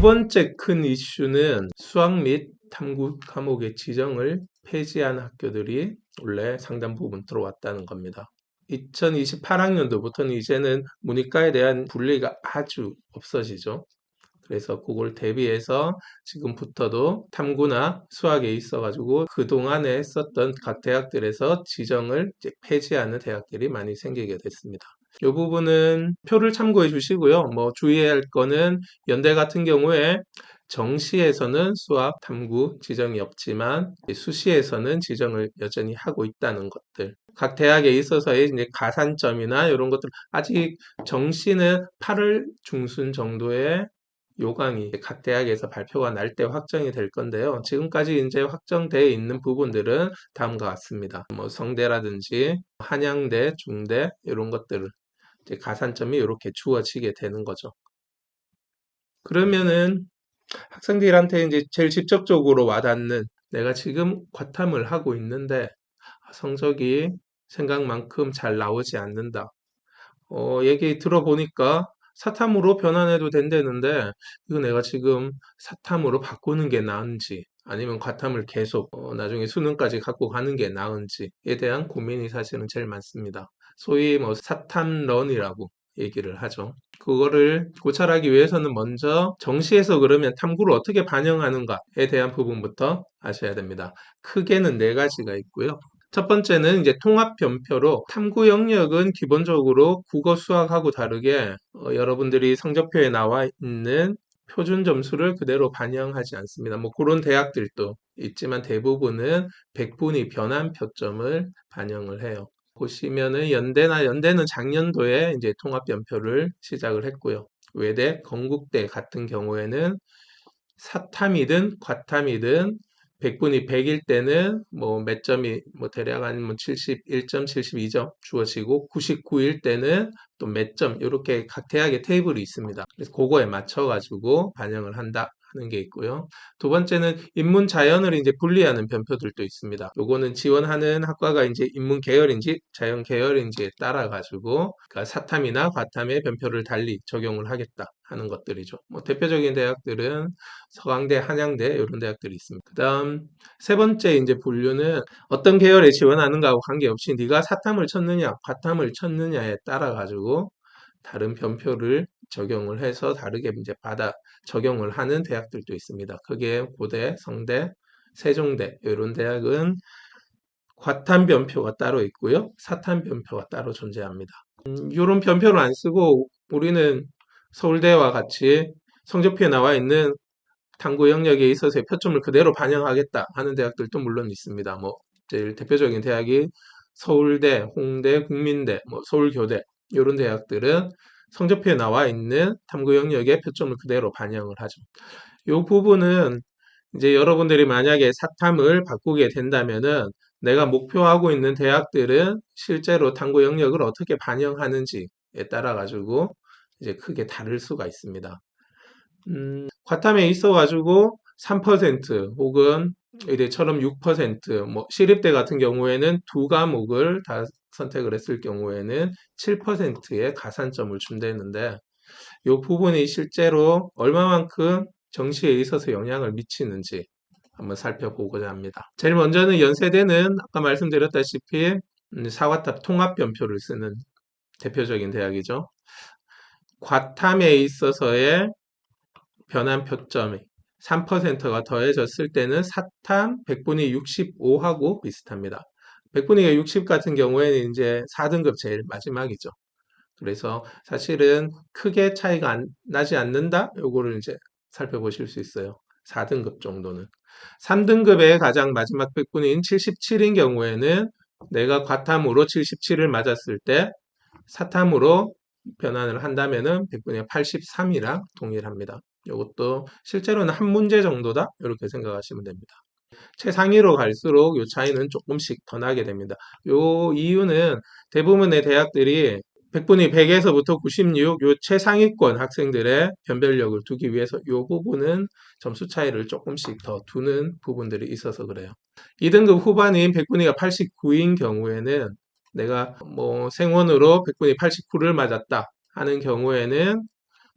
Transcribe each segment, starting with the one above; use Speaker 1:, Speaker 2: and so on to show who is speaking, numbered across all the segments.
Speaker 1: 두 번째 큰 이슈는 수학 및 탐구 과목의 지정을 폐지한 학교들이 원래 상당 부분 들어왔다는 겁니다. 2028학년도부터는 이제는 문이과에 대한 분리가 아주 없어지죠. 그래서 그걸 대비해서 지금부터도 탐구나 수학에 있어 가지고 그동안에 했었던 각 대학들에서 지정을 폐지하는 대학들이 많이 생기게 됐습니다. 이 부분은 표를 참고해 주시고요. 뭐 주의해야 할 거는 연대 같은 경우에 정시에서는 수학 탐구 지정이 없지만 수시에서는 지정을 여전히 하고 있다는 것들. 각 대학에 있어서의 이제 가산점이나 이런 것들 아직 정시는 8월 중순 정도의 요강이 각 대학에서 발표가 날 때 확정이 될 건데요. 지금까지 이제 확정되어 있는 부분들은 다음과 같습니다. 뭐 성대라든지 한양대, 중대 이런 것들을 가산점이 이렇게 주어지게 되는 거죠. 그러면은 학생들한테 이제 제일 직접적으로 와닿는 내가 지금 과탐을 하고 있는데 성적이 생각만큼 잘 나오지 않는다. 어, 얘기 들어보니까 사탐으로 변환해도 된다는데 이거 내가 지금 사탐으로 바꾸는 게 나은지 아니면 과탐을 계속 어, 나중에 수능까지 갖고 가는 게 나은지에 대한 고민이 사실은 제일 많습니다. 소위 뭐 사탐런이라고 얘기를 하죠. 그거를 고찰하기 위해서는 먼저 정시에서 그러면 탐구를 어떻게 반영하는가에 대한 부분부터 아셔야 됩니다. 크게는 네 가지가 있고요. 첫 번째는 이제 통합 변표로 탐구 영역은 기본적으로 국어 수학하고 다르게 어, 여러분들이 성적표에 나와 있는 표준 점수를 그대로 반영하지 않습니다. 뭐 그런 대학들도 있지만 대부분은 백분위 변환 표점을 반영을 해요. 보시면은 연대나 연대는 작년도에 이제 통합 변표를 시작을 했고요. 외대, 건국대 같은 경우에는 사탐이든 과탐이든 100분이 100일 때는 뭐 몇 점이 뭐 대략 아니면 71점, 72점 주어지고 99일 때는 또 몇 점 이렇게 각 대학의 테이블이 있습니다. 그래서 그거에 맞춰 가지고 반영을 한다. 하는 게 있고요. 두 번째는 인문 자연을 이제 분리하는 변표들도 있습니다. 요거는 지원하는 학과가 이제 인문 계열인지 자연 계열인지에 따라 가지고 그러니까 사탐이나 과탐의 변표를 달리 적용을 하겠다 하는 것들이죠. 뭐 대표적인 대학들은 서강대, 한양대 이런 대학들이 있습니다. 그다음 세 번째 이제 분류는 어떤 계열에 지원하는가하고 관계없이 네가 사탐을 쳤느냐, 과탐을 쳤느냐에 따라 가지고 다른 변표를 적용을 해서 다르게 이제 받아 적용을 하는 대학들도 있습니다. 그게 고대, 성대, 세종대 이런 대학은 과탄 변표가 따로 있고요. 사탄 변표가 따로 존재합니다. 음, 이런 변표를 안 쓰고 우리는 서울대와 같이 성적표에 나와 있는 탐구 영역에 있어서의 표점을 그대로 반영하겠다 하는 대학들도 물론 있습니다. 뭐 제일 대표적인 대학이 서울대, 홍대, 국민대, 뭐 서울교대 이런 대학들은 성적표에 나와 있는 탐구 영역의 표점을 그대로 반영을 하죠. 이 부분은 이제 여러분들이 만약에 사탐을 바꾸게 된다면은 내가 목표하고 있는 대학들은 실제로 탐구 영역을 어떻게 반영하는지에 따라 가지고 이제 크게 다를 수가 있습니다. 음, 과탐에 있어 가지고 3% 혹은 의대처럼 6%, 뭐 시립대 같은 경우에는 두 과목을 다 선택을 했을 경우에는 7%의 가산점을 준다는데 이 부분이 실제로 얼마만큼 정시에 있어서 영향을 미치는지 한번 살펴보고자 합니다. 제일 먼저는 연세대는 아까 말씀드렸다시피 사과탑 통합변표를 쓰는 대표적인 대학이죠. 과탐에 있어서의 변환 표점이 3%가 더해졌을 때는 사탐 100분의 65하고 비슷합니다. 100분의 60 같은 경우에는 이제 4등급 제일 마지막이죠. 그래서 사실은 크게 차이가 안, 나지 않는다? 요거를 이제 살펴보실 수 있어요. 4등급 정도는. 3등급의 가장 마지막 100분인 77인 경우에는 내가 과탐으로 77을 맞았을 때 사탐으로 변환을 한다면은 100분의 83이랑 동일합니다. 이것도 실제로는 한 문제 정도다 이렇게 생각하시면 됩니다. 최상위로 갈수록 이 차이는 조금씩 더 나게 됩니다. 요 이유는 대부분의 대학들이 100분위 100에서부터 96, 요 최상위권 학생들의 변별력을 두기 위해서 이 부분은 점수 차이를 조금씩 더 두는 부분들이 있어서 그래요. 2등급 후반인 100분위가 89인 경우에는 내가 뭐 생원으로 100분위 89를 맞았다 하는 경우에는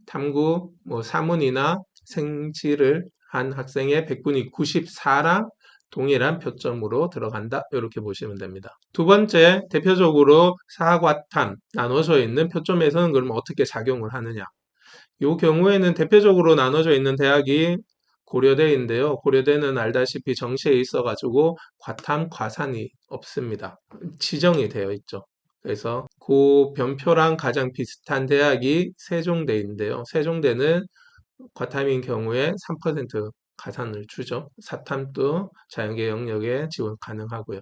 Speaker 1: 탐구, 뭐 사문이나 생지를 한 학생의 100분위 94랑 동일한 표점으로 들어간다. 이렇게 보시면 됩니다. 두 번째, 대표적으로 사과탐 나눠져 있는 표점에서는 그러면 어떻게 작용을 하느냐. 이 경우에는 대표적으로 나눠져 있는 대학이 고려대인데요. 고려대는 알다시피 정시에 있어가지고 과탐, 과산이 없습니다. 지정이 되어 있죠. 그래서 그 변표랑 가장 비슷한 대학이 세종대인데요. 세종대는 과탐인 경우에 3% 가산을 주죠. 사탐도 자연계 영역에 지원 가능하고요.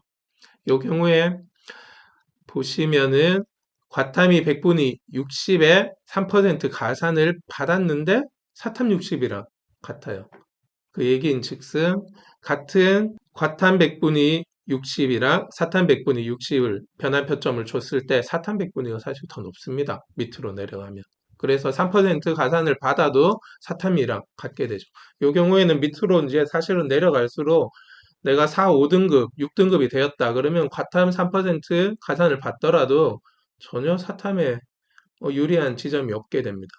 Speaker 1: 이 경우에 보시면은 과탐이 100분이 60에 3% 가산을 받았는데 사탐 60이라 같아요. 그 얘기인 즉슨 같은 과탐 100분이 60이랑 사탐 100분이 60을 변환 표점을 줬을 때 사탐 100분위가 사실 더 높습니다. 밑으로 내려가면. 그래서 3% 가산을 받아도 사탐이랑 같게 되죠. 이 경우에는 밑으로 이제 사실은 내려갈수록 내가 4, 5등급, 6등급이 되었다. 그러면 과탐 3% 가산을 받더라도 전혀 사탐에 어, 유리한 지점이 없게 됩니다.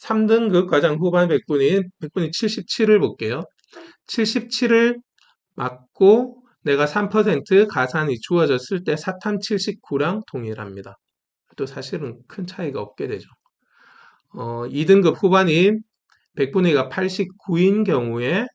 Speaker 1: 3등급 가장 후반 백분인 백분이 77을 볼게요. 77을 맞고 내가 3% 가산이 주어졌을 때 사탐 79랑 동일합니다. 또 사실은 큰 차이가 없게 되죠. 어, 2등급 후반인 백분위가 89인 경우에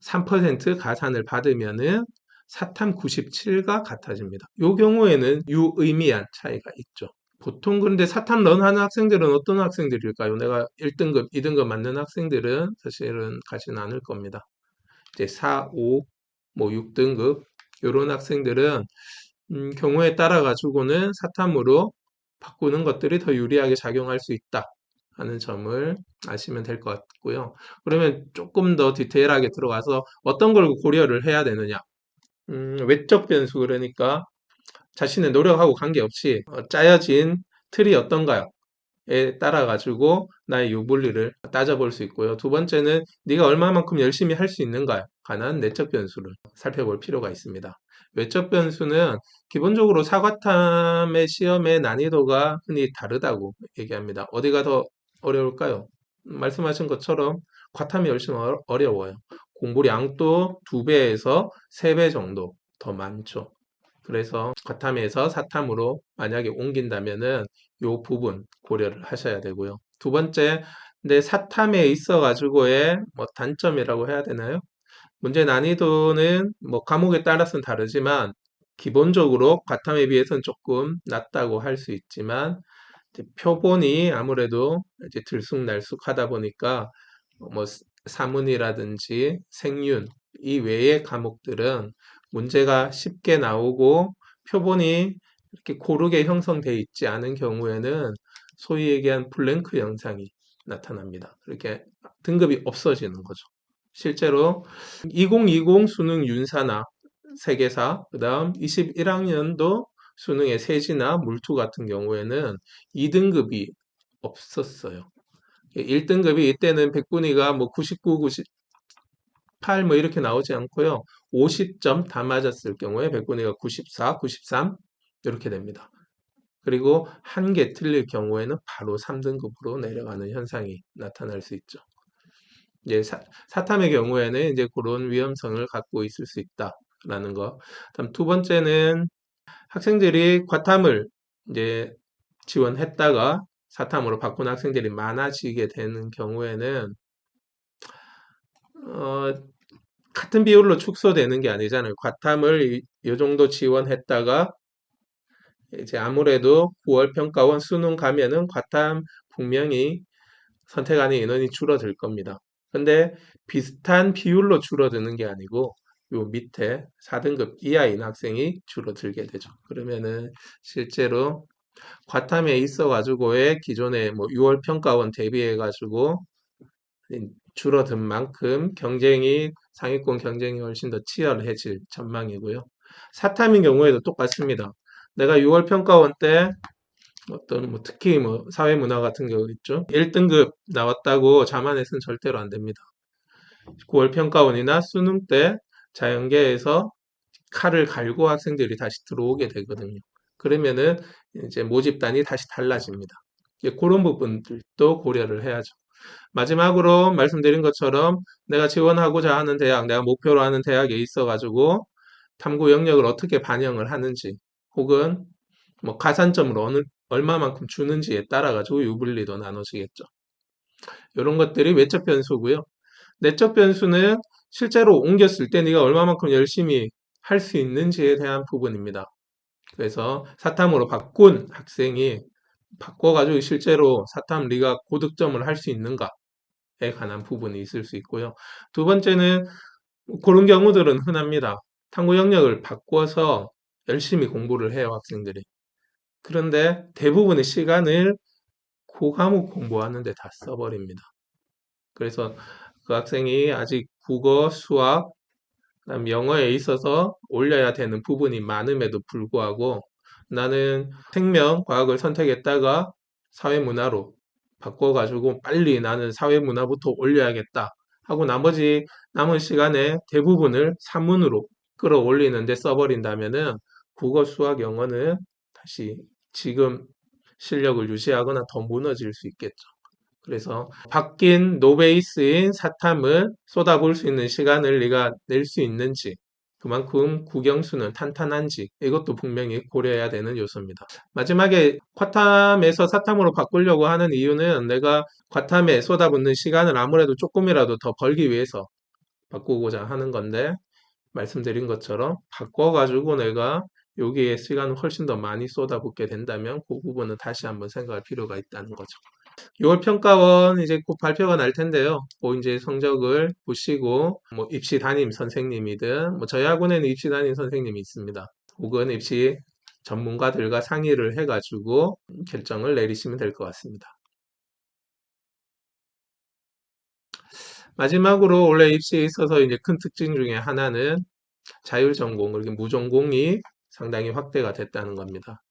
Speaker 1: 3% 가산을 받으면은 사탐 97과 같아집니다. 이 경우에는 유의미한 차이가 있죠. 보통 그런데 사탐 런 하는 학생들은 어떤 학생들일까요? 내가 1등급, 2등급 맞는 학생들은 사실은 가지는 않을 겁니다. 이제 4, 5, 뭐 6등급 이런 학생들은 음, 경우에 따라 가지고는 사탐으로 바꾸는 것들이 더 유리하게 작용할 수 있다 하는 점을 아시면 될 것 같고요. 그러면 조금 더 디테일하게 들어가서 어떤 걸 고려를 해야 되느냐? 음, 외적 변수 그러니까 자신의 노력하고 관계없이 어, 짜여진 틀이 어떤가요? 에 따라 가지고 나의 유불리를 따져볼 수 있고요. 두 번째는 네가 얼마만큼 열심히 할 수 있는가요? 관한 내적 변수를 살펴볼 필요가 있습니다. 외적 변수는 기본적으로 사과탐의 시험의 난이도가 흔히 다르다고 얘기합니다. 어디가 더 어려울까요? 말씀하신 것처럼 과탐이 훨씬 어려워요. 공부량도 2배에서 3배 정도 더 많죠. 그래서 과탐에서 사탐으로 만약에 옮긴다면은 요 부분 고려를 하셔야 되고요. 두 번째, 근데 사탐에 있어 가지고의 뭐 단점이라고 해야 되나요? 문제 난이도는 뭐 과목에 따라서는 다르지만 기본적으로 과탐에 비해서는 조금 낮다고 할 수 있지만 표본이 아무래도 이제 들쑥날쑥하다 보니까 뭐 사문이라든지 생윤 이 외의 과목들은 문제가 쉽게 나오고 표본이 이렇게 고르게 형성되어 있지 않은 경우에는 소위 얘기한 블랭크 현상이 나타납니다. 이렇게 등급이 없어지는 거죠. 실제로 2020 수능 윤사나 세계사, 그 다음 21학년도 수능의 세지나 물투 같은 경우에는 2등급이 없었어요. 1등급이 이때는 백분위가 뭐 99, 98 뭐 이렇게 나오지 않고요. 50점 다 맞았을 경우에 백분위가 94, 93 이렇게 됩니다. 그리고 한 개 틀릴 경우에는 바로 3등급으로 내려가는 현상이 나타날 수 있죠. 이제 사, 사탐의 경우에는 이제 그런 위험성을 갖고 있을 수 있다라는 거. 다음 두 번째는 학생들이 과탐을 이제 지원했다가 사탐으로 바꾼 학생들이 많아지게 되는 경우에는 어, 같은 비율로 축소되는 게 아니잖아요. 과탐을 이, 이 정도 지원했다가 이제 아무래도 9월 평가원 수능 가면은 과탐 분명히 선택하는 인원이 줄어들 겁니다. 근데 비슷한 비율로 줄어드는 게 아니고 요 밑에 4등급 이하인 학생이 줄어들게 되죠. 그러면은 실제로 과탐에 있어 가지고의 기존의 뭐 6월 평가원 대비해 가지고 줄어든 만큼 경쟁이 상위권 경쟁이 훨씬 더 치열해질 전망이고요. 사탐인 경우에도 똑같습니다. 내가 6월 평가원 때 어떤 뭐 특히 뭐 사회문화 같은 경우 있죠. 1등급 나왔다고 자만해서는 절대로 안 됩니다. 9월 평가원이나 수능 때 자연계에서 칼을 갈고 학생들이 다시 들어오게 되거든요. 그러면은 이제 모집단이 다시 달라집니다. 그런 부분들도 고려를 해야죠. 마지막으로 말씀드린 것처럼 내가 지원하고자 하는 대학, 내가 목표로 하는 대학에 있어가지고 탐구 영역을 어떻게 반영을 하는지 혹은 뭐 가산점을 어느, 얼마만큼 주는지에 따라 가지고 유불리도 나눠지겠죠. 이런 것들이 외적 변수고요. 내적 변수는 실제로 옮겼을 때 네가 얼마만큼 열심히 할 수 있는지에 대한 부분입니다. 그래서 사탐으로 바꾼 학생이 바꿔가지고 실제로 사탐 리가 고득점을 할 수 있는가에 관한 부분이 있을 수 있고요. 두 번째는 그런 경우들은 흔합니다. 탐구 영역을 바꿔서 열심히 공부를 해요, 학생들이. 그런데 대부분의 시간을 그 과목 공부하는데 다 써버립니다. 그래서 그 학생이 아직 국어, 수학, 그다음 영어에 있어서 올려야 되는 부분이 많음에도 불구하고 나는 생명, 과학을 선택했다가 사회문화로 바꿔가지고 빨리 나는 사회문화부터 올려야겠다 하고 나머지 남은 시간에 대부분을 산문으로 끌어올리는데 써버린다면은 국어, 수학, 영어는 다시 지금 실력을 유지하거나 더 무너질 수 있겠죠. 그래서 바뀐 노베이스인 사탐을 쏟아볼 수 있는 시간을 네가 낼 수 있는지 그만큼 국영수는 탄탄한지 이것도 분명히 고려해야 되는 요소입니다. 마지막에 과탐에서 사탐으로 바꾸려고 하는 이유는 내가 과탐에 쏟아붓는 시간을 아무래도 조금이라도 더 벌기 위해서 바꾸고자 하는 건데 말씀드린 것처럼 바꿔가지고 내가 여기에 시간을 훨씬 더 많이 쏟아붓게 된다면 그 부분은 다시 한번 생각할 필요가 있다는 거죠. 6월 평가원 이제 곧 발표가 날 텐데요. 그 이제 성적을 보시고 뭐 입시 담임 선생님이든 뭐 저희 학원에는 입시 담임 선생님이 있습니다. 혹은 입시 전문가들과 상의를 해가지고 결정을 내리시면 될 것 같습니다. 마지막으로 원래 입시에 있어서 이제 큰 특징 중에 하나는 자율전공, 그리고 무전공이 상당히 확대가 됐다는 겁니다.